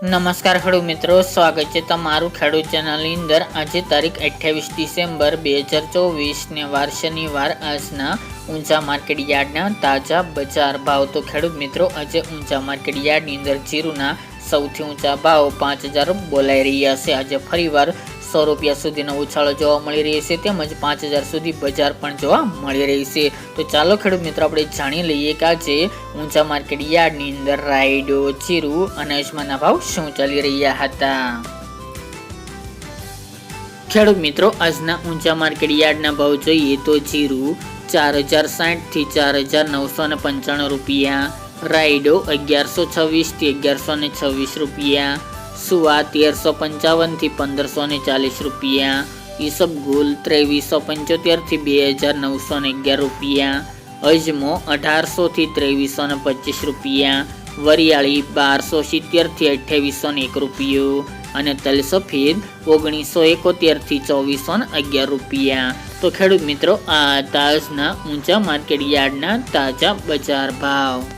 નમસ્કાર ખેડૂત મિત્રો, સ્વાગત છે તમારું ખેડૂત ચેનલની અંદર. આજે તારીખ અઠ્યાવીસ ડિસેમ્બર બે હજાર ચોવીસને વાર શનિવાર. આજના ઊંચા માર્કેટ યાર્ડના તાજા બજાર ભાવ. તો ખેડૂત મિત્રો, આજે ઊંચા માર્કેટ યાર્ડની અંદર જીરુના સૌથી ઊંચા ભાવ પાંચ હજાર બોલાઈ રહ્યા છે. આજે ફરીવાર સો રૂપિયા સુધીનો ઉછાળો જોવા મળી રહ્યો છે, તેમજ પાંચ હજાર સુધી બજાર પણ જોવા મળી રહી છે. તો ચાલો ખેડૂત મિત્રો, આપણે જાણી લઈએ કે આજે ઊંચા માર્કેટ યાર્ડની અંદર રાયડો જીરું અને ભાવ શું ચાલી રહ્યા હતા? ખેડૂત મિત્રો, આજના ઊંચા માર્કેટ યાર્ડના ભાવ જોઈએ તો જીરું ચાર હજાર સાઠથી ચાર હજાર નવસો ને પંચાણું રૂપિયા, રાયડો અગિયારસો છવ્વીસથી અગિયારસો ને છવ્વીસ રૂપિયા સુવા તેરસો પંચાવનથી પંદરસો ને ચાલીસ રૂપિયા. ઈસબગુલ ત્રેવીસો પંચોતેરથી બે હજાર નવસો ને અગિયાર રૂપિયા. અજમો અઢારસોથી ત્રેવીસો ને પચીસ રૂપિયા. વરિયાળી બારસો સિત્તેરથી અઠ્યાવીસો ને એક રૂપિયો. અને તલ સફેદ ઓગણીસો એકોતેરથી ચોવીસો ને અગિયાર રૂપિયા. તો ખેડૂત મિત્રો, આ તાજના ઊંચા માર્કેટ યાર્ડના તાજા બજાર ભાવ.